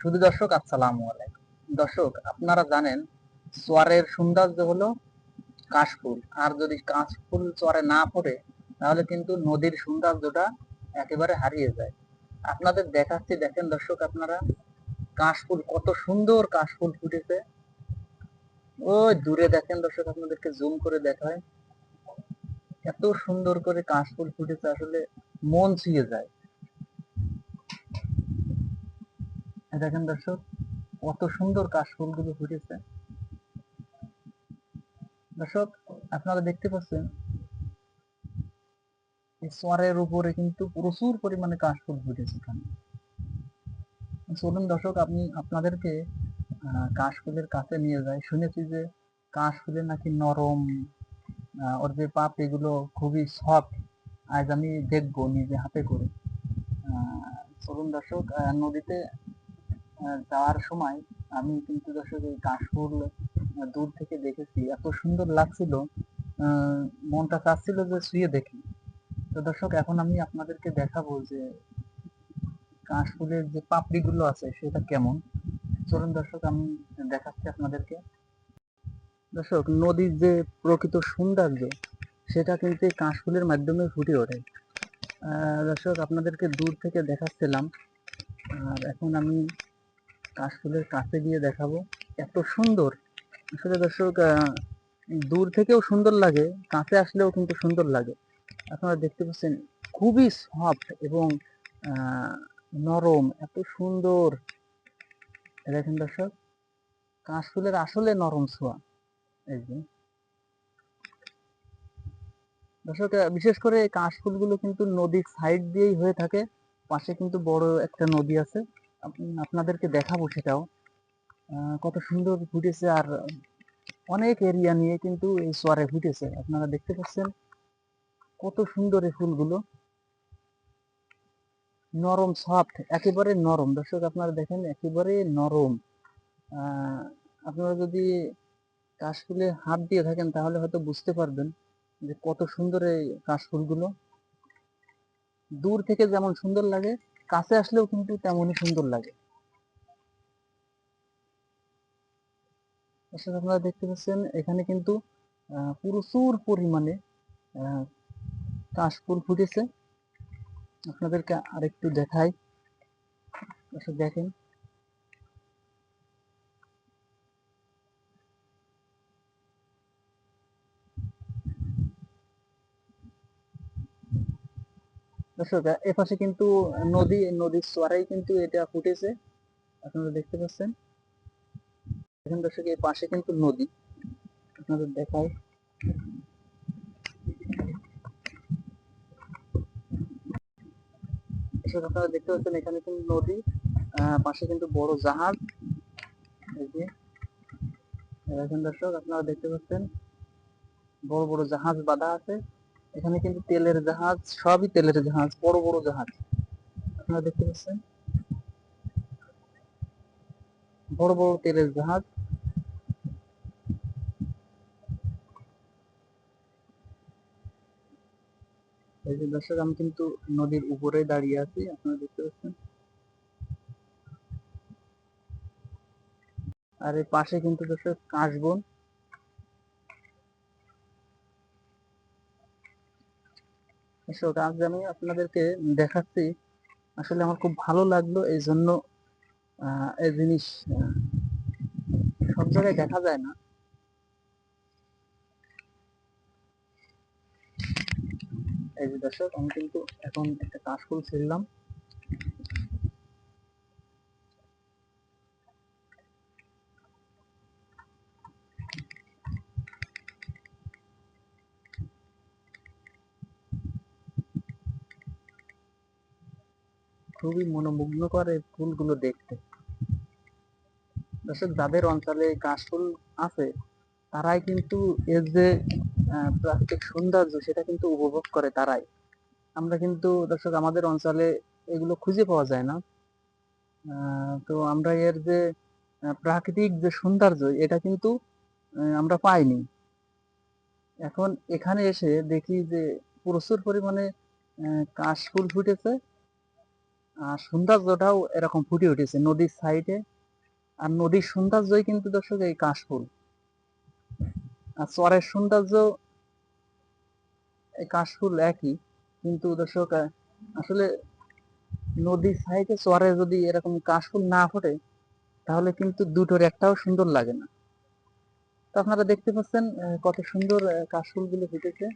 শুধু দর্শক, আসসালামু আলাইকুম। দর্শক, আপনারা জানেন চরের সৌন্দর্য হলো কাশফুল। আর যদি কাশফুল চরে না পড়ে, তাহলে কিন্তু নদীর সৌন্দর্যটা একেবারে হারিয়ে যায়। আপনাদের দেখাচ্ছি, দেখেন দর্শক আপনারা, কাশফুল কত সুন্দর কাশফুল ফুটেছে। ওই দূরে দেখেন দর্শক আপনাদেরকে জুম করে দেখায়, এত সুন্দর করে কাশফুল ফুটেছে, আসলে মন ছুঁয়ে যায় এই দেখেন দর্শক কত সুন্দর কাশফুলগুলো ফুটেছে। দর্শক আপনারা দেখতে পাচ্ছেন চরের উপরে কিন্তু প্রচুর পরিমাণে কাশফুল ফুটেছে এখানে। চলুন দর্শক আপনি আপনাদেরকে আহ, কাশফুলের কাছে নিয়ে যাই। শুনেছি যে কাশফুলের নাকি নরম ওর যে পাপ এগুলো খুবই সফট আজ আমি দেখব নিজে হাতে করে। চলুন দর্শক নদীতে যাওয়ার সময় আমি কিন্তু দর্শক কাশফুল দূর থেকে দেখেছি। এত সুন্দর লাগছিল মনটা চাচ্ছিল যে শুয়ে দেখি। তো দর্শক, এখন আমি আপনাদেরকে দেখাবো যে কাশফুলের যে পাপড়ি গুলো আছে, সেটা কেমন? চলুন দর্শক, আমি দেখাচ্ছি আপনাদেরকে। দর্শক, নদীর যে প্রকৃত সৌন্দর্য, সেটা কিন্তু এই কাশফুলের মাধ্যমে ফুটে ওঠে। দর্শক, আপনাদেরকে দূর থেকে দেখাচ্ছিলাম। আর এখন আমি কাশফুলের কাছে গিয়ে দেখাবো। এত সুন্দর। আসলে দর্শক দূর থেকেও সুন্দর লাগে, কাছে আসলেও কিন্তু সুন্দর লাগে। আপনারা দেখতে পাচ্ছেন খুবই সফট এবং নরম, এত সুন্দর। দেখেন দর্শক, কাশফুলের আসলে নরম ছোঁয়া। এই যে। দর্শক বিশেষ করে কাশফুলগুলো কিন্তু নদীর সাইড দিয়েই হয়ে থাকে। পাশে কিন্তু বড় একটা নদী আছে। আপনাদেরকে দেখাবো সেটাও। কত সুন্দর ফুটেছে আর অনেক এরিয়া নিয়ে কিন্তু এই সোয়ারে ফুটেছে। আপনারা দেখতে পাচ্ছেন কত সুন্দর এই ফুলগুলো। নরম সফট একেবারে নরম। দর্শক, আপনারা দেখেন, একেবারে নরম। আপনারা যদি কাশফুলে হাত দিয়ে থাকেন, তাহলে হয়তো বুঝতে পারবেন যে কত সুন্দর এই কাশফুলগুলো। দূর থেকে যেমন সুন্দর লাগে কাছে আসলেও কিন্তু তেমনই সুন্দর লাগে। আপনারা দেখতে পাচ্ছেন, এখানে কিন্তু প্রচুর পরিমাণে কাশফুল ফুটেছে। আপনাদেরকে আরেকটু দেখাই। দেখেন। দর্শক এ পাশে কিন্তু নদী, নদীর চড়াই কিন্তু এটা ফুটেছে। আপনারা দেখতে পাচ্ছেন। এখন দর্শক, এই পাশে কিন্তু নদী। আপনাদের দর্শক, আপনারা দেখতে পাচ্ছেন, এখানে কিন্তু নদী পাশে কিন্তু বড় জাহাজ। দর্শক, আপনারা দেখতে পাচ্ছেন, বড় বড় জাহাজ বাঁধা আছে। এখানে কিন্তু তেলের জাহাজ, সবই তেলের জাহাজ, বড় বড় জাহাজ। আপনারা দেখতে পাচ্ছেন? বড় বড় তেলের জাহাজ। এই যে দর্শক, আমি কিন্তু নদীর উপরে দাঁড়িয়ে আছি, আপনারা দেখতে পাচ্ছেন? আর এই পাশে কিন্তু দর্শক, কাশবন। দর্শক আজ আমি আপনাদেরকে দেখাচ্ছি, আসলে আমার খুব ভালো লাগল এই জন্য এই জিনিস সব জায়গায় দেখা যায় না। এই যে দর্শক, আমি কিন্তু এখন একটা কাশফুল ছিললাম খুবই মনোমুগ্ধকর এই ফুলগুলো দেখতে। যাদের অঞ্চলে কাশফুল আছে তারাই কিন্তু এর যে প্রাকৃতিক সৌন্দর্য সেটা কিন্তু উপভোগ করে তারাই। আমরা কিন্তু দর্শক আমাদের অঞ্চলে এগুলো খুঁজে পাওয়া যায় না। তো আমরা এর যে প্রাকৃতিক যে সৌন্দর্য এটা কিন্তু আমরা পাইনি। এখন এখানে এসে দেখি যে প্রচুর পরিমাণে আহ, কাশফুল ফুটেছে। সৌন্দর্যটাও এরকম ফুটে উঠেছে নদীর সাইডে আর নদীর সৌন্দর্যই কিন্তু দর্শক এই কাশফুল। আর চরের সৌন্দর্য এই কাশফুল একই, কিন্তু দর্শক আসলে নদীর সাইডে চরে যদি এরকম কাশফুল না ফোটে, তাহলে কিন্তু দুটোর একটাও সুন্দর লাগে না। তো আপনারা দেখতে পাচ্ছেন কত সুন্দর কাশফুলগুলো ফুটেছে।